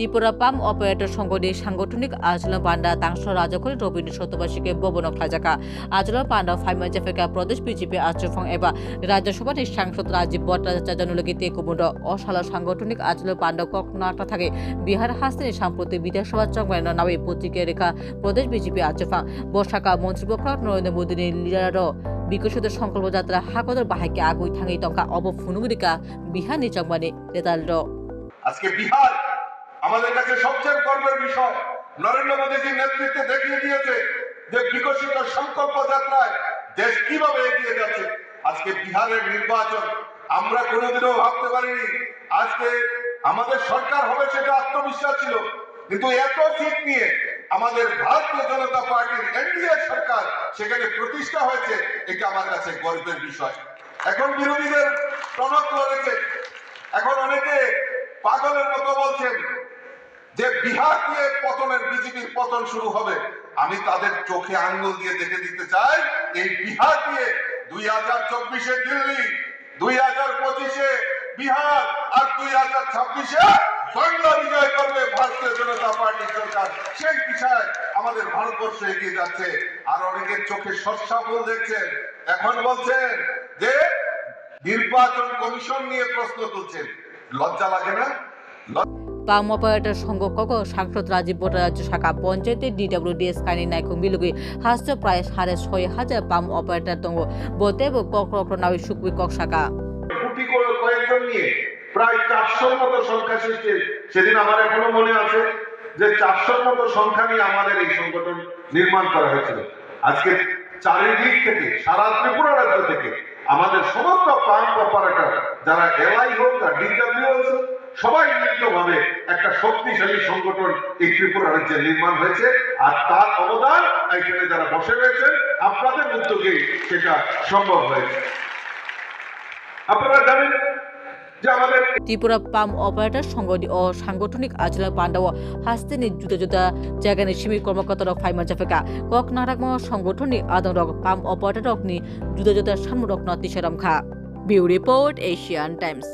ত্রিপুরা পাম operator সংগঠনের সাংগঠনিক আচরণ পান্ডা তাংশ রাজকরি রবীন্দ্র শতবার্ষিকী ভবন ফ্লাজাকা আচরণ পান্ডা ফাইমা জাফেকা প্রদেশ বিজেপি আচরফং এবা। রাজ্যসভার সাংসদ রাজীব ভট্টাচার্য লগিতে কুমুন্ড। অসালা সাংগঠনিক আচরণ পান্ডা ককনাটা থাকে। বিহার হাস্তিনী সাম্প্রতিক বিধানসভা চংমাইন নামে পত্রিকা রেখা প্রদেশ বিজেপি আচরফাং বর্ষাকা মন্ত্রীপক্ষ নরেন্দ্র মোদীর লিডার বিকশিত সংকল্প যাত্রা হাকদর বাহাইকে আগুই থাঙি টঙ্কা অব বিহানি চংমানে রেজাল্ট। আজকে বিহার আমাদের কাছে সবচেয়ে গর্বের বিষয়, নরেন্দ্র মোদীজির নেতৃত্বে দেখিয়ে দিয়েছে যে বিকশিত সংকল্প যাত্রায় দেশ কীভাবে এগিয়ে যাচ্ছে। আজকে বিহারের নির্বাচন, আমরা কোনোদিনও ভাবতে পারিনি আজকে আমাদের সরকার হবে সেটা আত্মবিশ্বাস ছিল। কিন্তু এত সিট নিয়ে আমাদের ভারতীয় জনতা পার্টির এনডিএ সরকার সেখানে প্রতিষ্ঠা হয়েছে, এটা আমার কাছে গর্বের বিষয়। এখন বিরোধীদের টনক লড়েছে এখন অনেকে পাগলের মতো বলছেন যে বিহার দিয়ে পতনের, বিজেপির পতন শুরু হবে, আমি তাদের চোখে আঙ্গুল দিয়ে দেখে দিতে চাই, এই বিহার দিয়ে দুই হাজার চব্বিশে দিল্লি, দুই হাজার পঁচিশে বিহার, আর দুই হাজার ছাব্বিশে বাংলা বিজয় করবে ভারতীয় জনতা পার্টি সরকার। সেই বিষয় আমাদের ভারতবর্ষ এগিয়ে যাচ্ছে। আর অনেকের চোখে সস্যাফল দেখছেন, এখন বলছেন যে নির্বাচন কমিশন নিয়ে প্রশ্ন তুলছেন। লজ্জা লাগে না? পাম অপারেটর সংঘ কক সাংসদ রাজীব ভট্টাচার্য শাখা পঞ্চায়েতের ডিডব্লিউডিএস কানি নাইকুম বিলুগি হাস্য প্রায় সাড়ে ছয় হাজার পাম অপারেটর দঙ্গ বতেব কক রক নাবি সুকুই কক শাখা কয়েকজন নিয়ে প্রায় চারশোর মতো সংখ্যা সৃষ্টি। সেদিন আমার এখনও মনে আছে যে চারশোর মতো সংখ্যা নিয়ে আমাদের এই সংগঠন নির্মাণ করা হয়েছিল। আজকে চারিদিক থেকে, সারা ত্রিপুরা রাজ্য থেকে আমাদের সমস্ত পাম্প অপারেটর যারা এলআই হোক আর হোক, সবাই মিলিতভাবে একটা শক্তিশালী সংগঠন এই ত্রিপুরা রাজ্যে নির্মাণ হয়েছে। আর তার অবদান এখানে যারা বসে রয়েছেন, আপনাদের উদ্যোগে সেটা সম্ভব হয়েছে। আপনারা জানেন ত্রিপুরা পাম অপারেটর, সংগঠন ও সাংগঠনিক আচরণ পান্ডাও হাস্তেনি জুতা জুতা জায়গানি সিমির কর্মকর্তা রক ফাইমা জাফেকা, কক নারাকম সংগঠননি আদম রক পাম অপারেটর রকনি জুতা জুতা সামরক রক নতিশরম খা। বিউ রিপোর্ট এশিয়ান টাইমস।